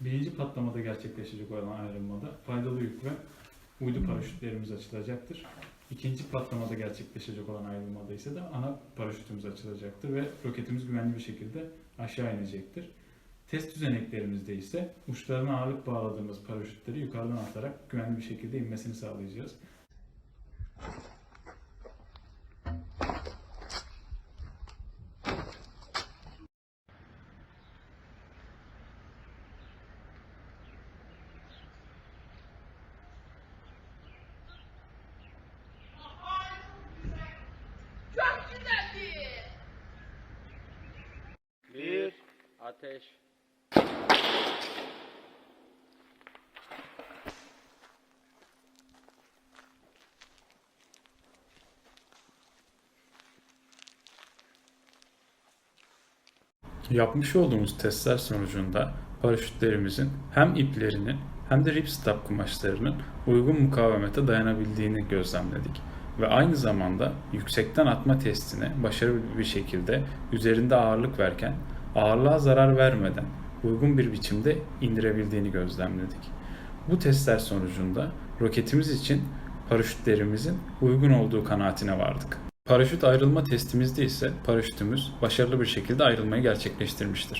Birinci patlamada gerçekleşecek olan ayrılmada faydalı yük ve uydu paraşütlerimiz açılacaktır. İkinci patlamada gerçekleşecek olan ayrılmada ise de ana paraşütümüz açılacaktır ve roketimiz güvenli bir şekilde aşağı inecektir. Test düzeneklerimizde ise uçlarına ağırlık bağladığımız paraşütleri yukarıdan atarak güvenli bir şekilde inmesini sağlayacağız. Ateş. Yapmış olduğumuz testler sonucunda paraşütlerimizin hem iplerinin hem de ripstop kumaşlarının uygun mukavemete dayanabildiğini gözlemledik. Ve aynı zamanda yüksekten atma testine başarılı bir şekilde üzerinde ağırlık verken ağırlığa zarar vermeden uygun bir biçimde indirebildiğini gözlemledik. Bu testler sonucunda roketimiz için paraşütlerimizin uygun olduğu kanaatine vardık. Paraşüt ayrılma testimizde ise paraşütümüz başarılı bir şekilde ayrılmayı gerçekleştirmiştir.